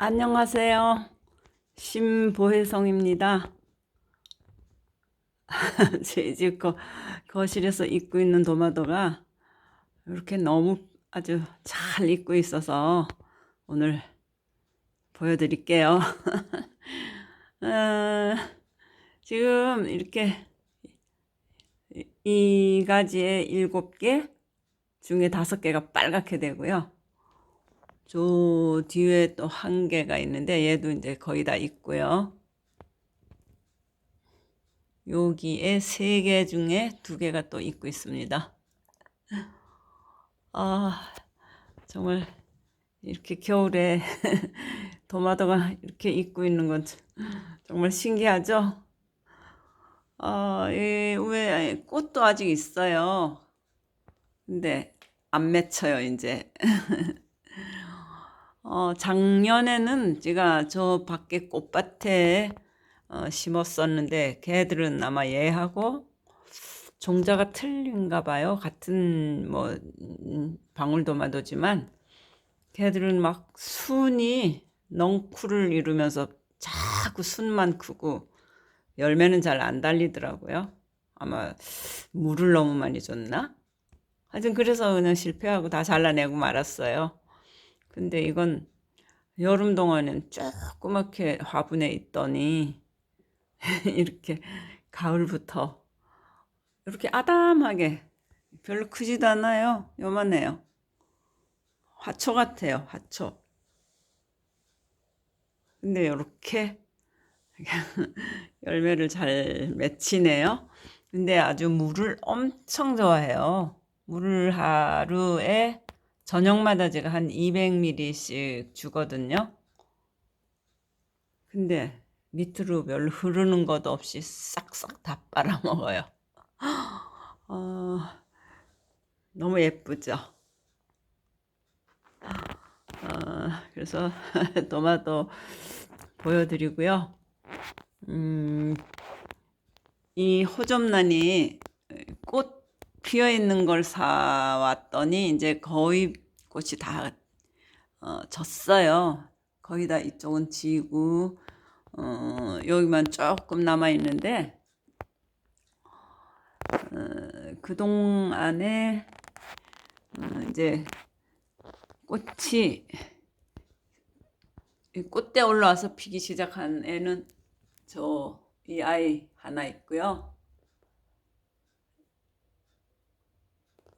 안녕하세요. 심보혜성입니다. 제집 거, 거실에서 입고 있는 도마도가 이렇게 너무 아주 잘 입고 있어서 오늘 보여드릴게요. 어, 지금 이렇게 이- 이 가지에 일곱 개 중에 다섯 개가 빨갛게 되고요. 저 뒤에 또 한 개가 있는데 얘도 이제 거의 다 있고요. 여기에 세 개 중에 두 개가 또 있고 있습니다. 아, 정말 이렇게 겨울에 도마도가 이렇게 있고 있는 건 정말 신기하죠? 아, 이왜 꽃도 아직 있어요. 근데 안 맺혀요, 이제. 어, 작년에는 제가 저 밖에 꽃밭에 어, 심었었는데 걔들은 아마 얘하고 종자가 틀린가 봐요. 같은 뭐 음, 방울토마토지만 걔들은 막 순이 넝쿨을 이루면서 자꾸 순만 크고 열매는 잘 안 달리더라고요. 아마 물을 너무 많이 줬나? 하여튼 그래서 그냥 실패하고 다 잘라내고 말았어요. 근데 이건 여름 동안엔 조그맣게 화분에 있더니 이렇게 가을부터 이렇게 아담하게 별로 크지도 않아요. 요만해요. 화초 같아요. 화초. 근데 이렇게 열매를 잘 맺히네요. 근데 아주 물을 엄청 좋아해요. 물을 하루에 저녁마다 제가 한 200ml씩 주거든요. 근데 밑으로 별로 흐르는 것도 없이 싹싹 다 빨아먹어요. 어, 너무 예쁘죠? 어, 그래서 토마토 보여드리고요. 음, 이 호접란이 꽃 피어 있는 걸 사왔더니 이제 거의 꽃이 다 어, 졌어요. 거의 다 이쪽은 지고 어, 여기만 조금 남아 있는데 어, 그 동 안에 어, 이제 꽃이 이 꽃대 올라와서 피기 시작한 애는 저 이 아이 하나 있고요.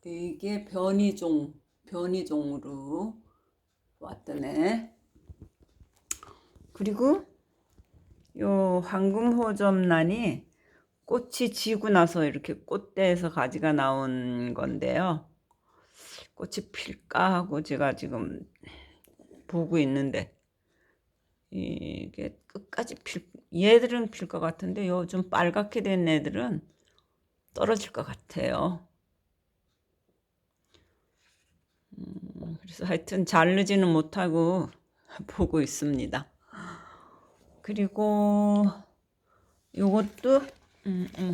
이게 변이종, 변이종으로 왔던 애. 그리고 요 황금호접란이 꽃이 지고 나서 이렇게 꽃대에서 가지가 나온 건데요. 꽃이 필까 하고 제가 지금 보고 있는데 이게 끝까지 필, 얘들은 필 것 같은데 요 좀 빨갛게 된 애들은 떨어질 것 같아요. 그래서 하여튼 자르지는 못하고 보고 있습니다. 그리고 요것도 음, 음,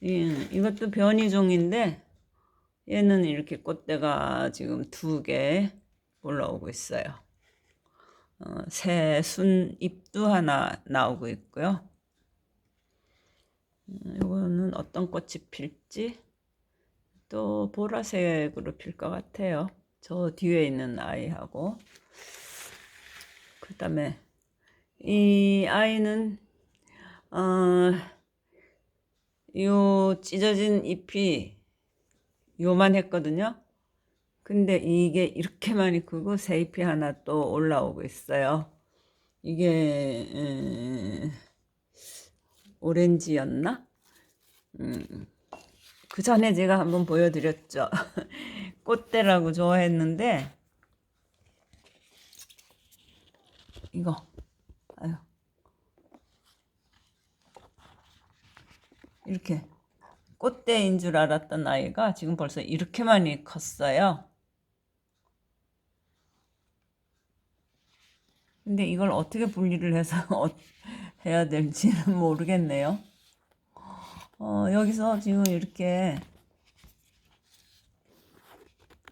이, 이것도 변이종인데 얘는 이렇게 꽃대가 지금 두 개 올라오고 있어요. 어, 새 순 잎도 하나 나오고 있고요. 음, 이거는 어떤 꽃이 필지 또 보라색으로 필 것 같아요. 저 뒤에 있는 아이하고 그 다음에 이 아이는 어, 요 찢어진 잎이 요만 했거든요. 근데 이게 이렇게 많이 크고 새 잎이 하나 또 올라오고 있어요. 이게 음, 오렌지였나? 음, 그 전에 제가 한번 보여드렸죠. 꽃대라고 좋아했는데 이거 아유 이렇게 꽃대인 줄 알았던 아이가 지금 벌써 이렇게 많이 컸어요. 근데 이걸 어떻게 분리를 해서 어- 해야 될지는 모르겠네요. 어, 여기서 지금 이렇게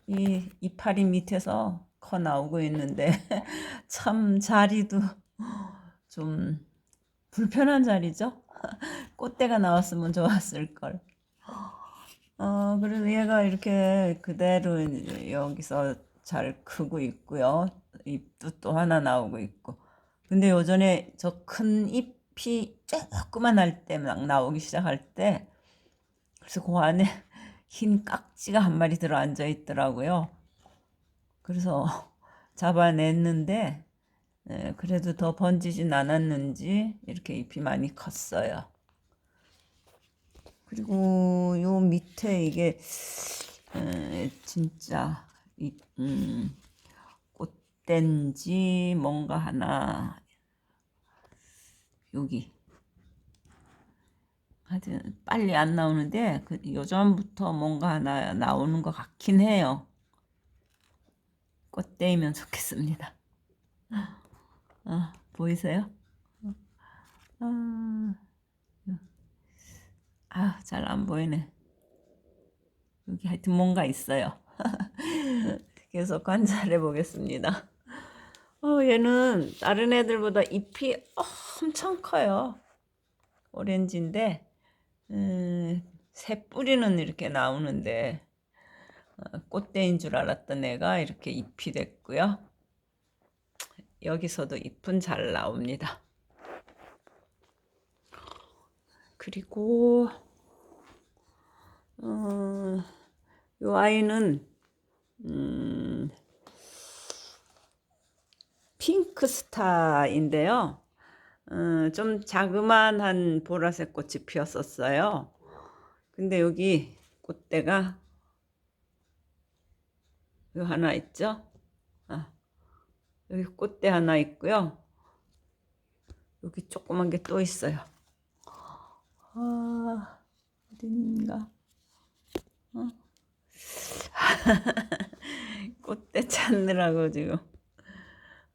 이 이파리 밑에서 커 나오고 있는데 참 자리도 좀 불편한 자리죠. 꽃대가 나왔으면 좋았을 걸. 어, 그래도 얘가 이렇게 그대로 여기서 잘 크고 있고요. 잎도 또 하나 나오고 있고. 근데 요전에 저 큰 잎이 조그만 할 때 막 나오기 시작할 때 그래서 그 안에 흰 깍지가 한 마리 들어 앉아 있더라고요. 그래서 잡아냈는데 예, 그래도 더 번지진 않았는지 이렇게 잎이 많이 컸어요. 그리고 요 밑에 이게 에, 진짜 이, 음, 꽃댄지 뭔가 하나 여기 하여튼 빨리 안 나오는데 그 요전부터 뭔가 하나 나오는 것 같긴 해요. 꽃대이면 좋겠습니다. 아, 보이세요? 아, 아, 잘 안 보이네. 여기 하여튼 뭔가 있어요. 계속 관찰해 보겠습니다. 어, 얘는 다른 애들보다 잎이 엄청 커요. 오렌지인데, 음, 새 뿌리는 이렇게 나오는데, 어, 꽃대인 줄 알았던 애가 이렇게 잎이 됐고요. 여기서도 잎은 잘 나옵니다. 그리고 어, 이 아이는 음, 핑크스타인데요. 어, 좀 자그만한 보라색 꽃이 피었었어요. 근데 여기 꽃대가 요 하나 있죠? 아, 여기 꽃대 하나 있고요. 여기 조그만 게 또 있어요. 아, 어딘가? 어? 꽃대 찾느라고 지금.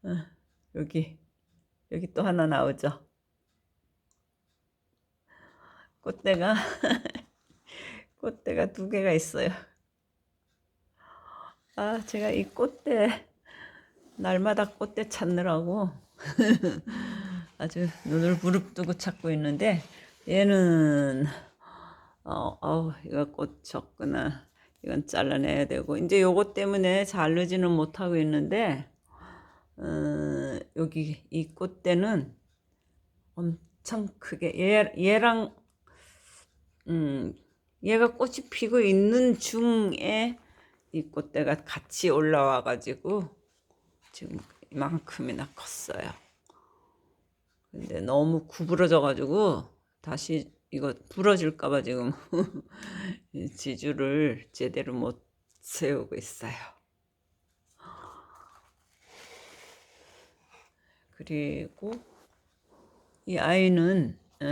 어, 여기, 여기 또 하나 나오죠? 꽃대가, 꽃대가 두 개가 있어요. 아, 제가 이 꽃대, 날마다 꽃대 찾느라고 아주 눈을 부릅뜨고 찾고 있는데, 얘는 어, 어 이거 꽃 적구나. 이건 잘라내야 되고 이제 요것 때문에 자르지는 못하고 있는데 어, 여기 이 꽃대는 엄청 크게 얘, 얘랑 음, 얘가 꽃이 피고 있는 중에 이 꽃대가 같이 올라와 가지고 지금 이만큼이나 컸어요. 근데 너무 구부러져 가지고 다시 이거 부러질까봐 지금 지주를 제대로 못 세우고 있어요. 그리고 이 아이는 어,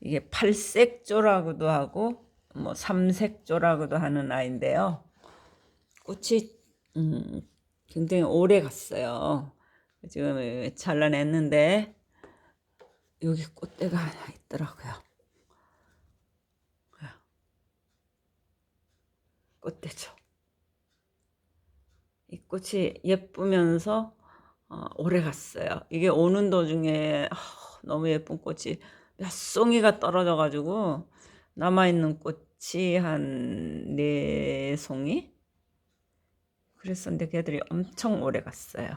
이게 팔색조라고도 하고 뭐 삼색조라고도 하는 아이인데요. 꽃이 음, 굉장히 오래 갔어요. 지금 잘라냈는데 여기 꽃대가 하나 있더라고요. 꽃대죠. 이 꽃이 예쁘면서 어, 오래 갔어요. 이게 오는 도중에 어, 너무 예쁜 꽃이 몇 송이가 떨어져 가지고 남아 있는 꽃이 한 네 송이? 그랬었는데 걔들이 엄청 오래 갔어요.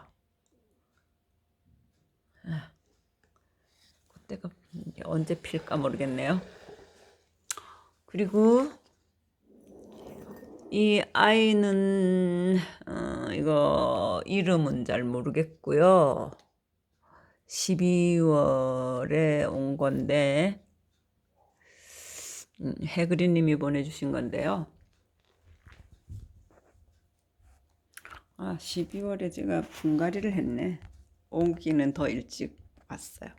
아. 때가 언제 필까 모르겠네요. 그리고 이 아이는 어, 이거 이름은 잘 모르겠고요. 12월에 온 건데 음, 해그리님이 보내주신 건데요. 아 12월에 제가 분갈이를 했네. 오기는 더 일찍 왔어요.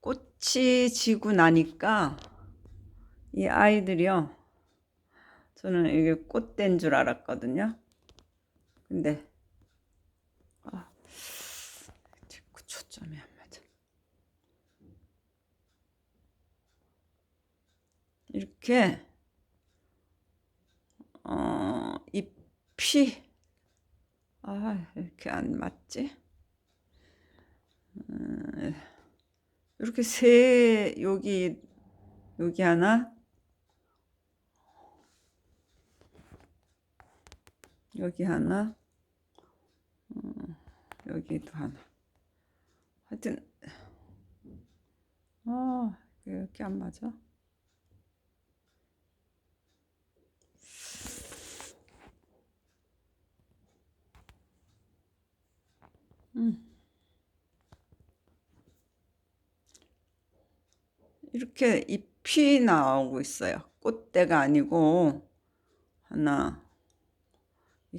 꽃이 지고 나니까 이 아이들이요. 저는 이게 꽃된 줄 알았거든요. 근데 아, 자꾸 초점이 안 맞아. 이렇게 어, 잎이 아, 이렇게 안 맞지? 음, 이렇게 세, 여기, 여기 하나, 여기 하나, 음, 여기도 하나. 하여튼, 아, 왜 이렇게 안 맞아? 이렇게 잎이 나오고 있어요. 꽃대가 아니고 하나 이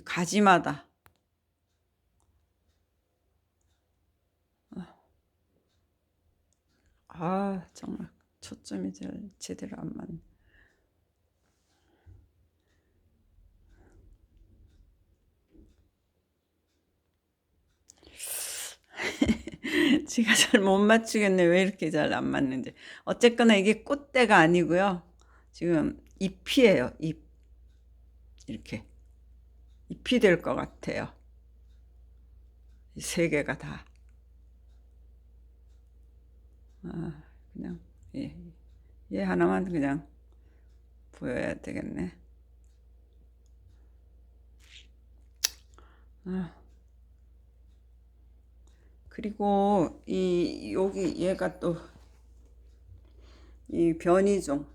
가지마다 아 정말 초점이 제- 제대로 안 맞네. 제가 잘 못 맞추겠네. 왜 이렇게 잘 안 맞는지. 어쨌거나 이게 꽃대가 아니고요. 지금 잎이에요. 잎. 이렇게. 잎이 될 것 같아요. 이 세 개가 다. 아, 그냥, 예, 얘 하나만 그냥 보여야 되겠네. 아, 그리고 이, 여기 얘가 또, 이 변이종.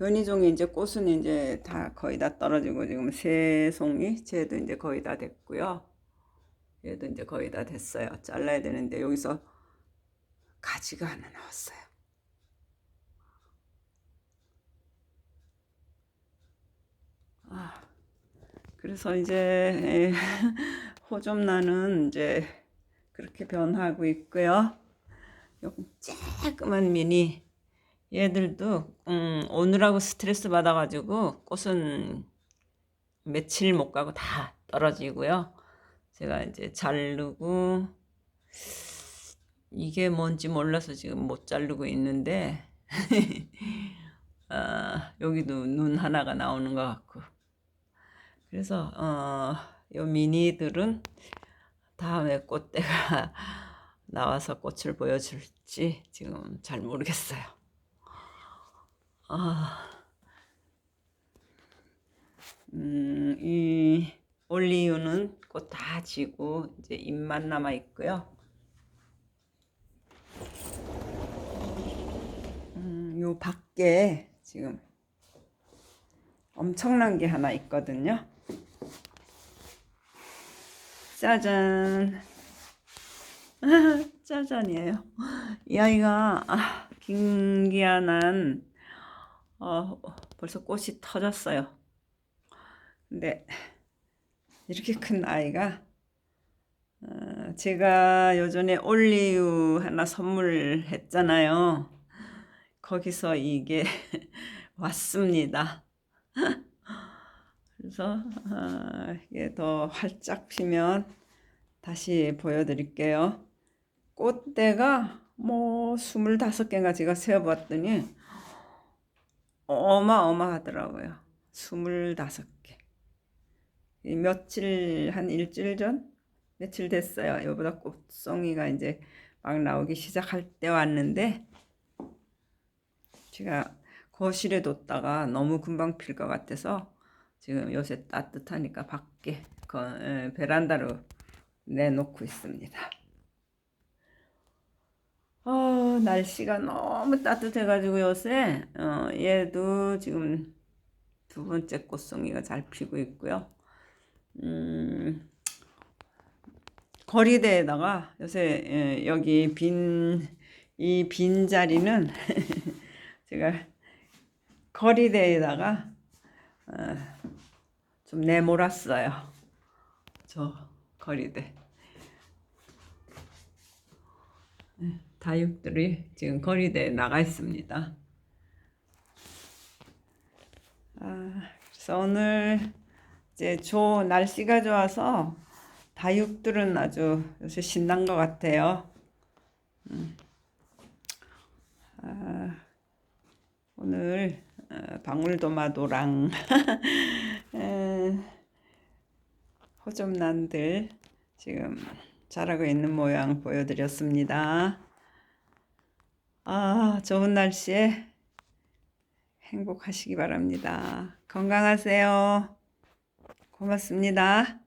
변이종이 이제 꽃은 이제 다 거의 다 떨어지고 지금 새 송이, 쟤도 이제 거의 다 됐고요. 얘도 이제 거의 다 됐어요. 잘라야 되는데 여기서 가지가 하나 나왔어요. 아, 그래서 이제 호접란은 이제 그렇게 변하고 있고요. 요 조그만 미니 얘들도 음, 오늘하고 스트레스 받아가지고 꽃은 며칠 못 가고 다 떨어지고요. 제가 이제 자르고 이게 뭔지 몰라서 지금 못 자르고 있는데 아, 여기도 눈 하나가 나오는 것 같고 그래서 어, 요 미니들은 다음에 꽃대가 나와서 꽃을 보여줄지 지금 잘 모르겠어요. 아, 음, 이 올리유는 꽃 다 지고 이제 잎만 남아 있고요. 음, 요 밖에 지금 엄청난 게 하나 있거든요. 짜잔. 짜잔이에요. 이 아이가 아, 김기아난 어, 벌써 꽃이 터졌어요. 근데 이렇게 큰 아이가 어, 제가 요전에 올리유 하나 선물했잖아요. 거기서 이게 왔습니다. 그래서 어, 이게 더 활짝 피면 다시 보여드릴게요. 꽃대가 뭐 25개인가 제가 세어봤더니 어마어마하더라고요. 25개. 이 며칠, 한 일주일 전? 며칠 됐어요. 이보다 꽃송이가 이제 막 나오기 시작할 때 왔는데, 제가 거실에 뒀다가 너무 금방 필 것 같아서 지금 요새 따뜻하니까 밖에 베란다로 내놓고 있습니다. 어, 날씨가 너무 따뜻해가지고 요새 어, 얘도 지금 두 번째 꽃송이가 잘 피고 있고요. 음, 거리대에다가 요새 예, 여기 빈, 이 빈 자리는 제가 거리대에다가 어, 좀 내몰았어요. 저 거리대. 다육들이 지금 거리대에 나가 있습니다. 아, 그래서 오늘 이제 조 날씨가 좋아서 다육들은 아주 요새 신난 것 같아요. 음. 아, 오늘 어, 방울도마도랑 에, 호접란들 지금 자라고 있는 모양 보여드렸습니다. 아, 좋은 날씨에 행복하시기 바랍니다. 건강하세요. 고맙습니다.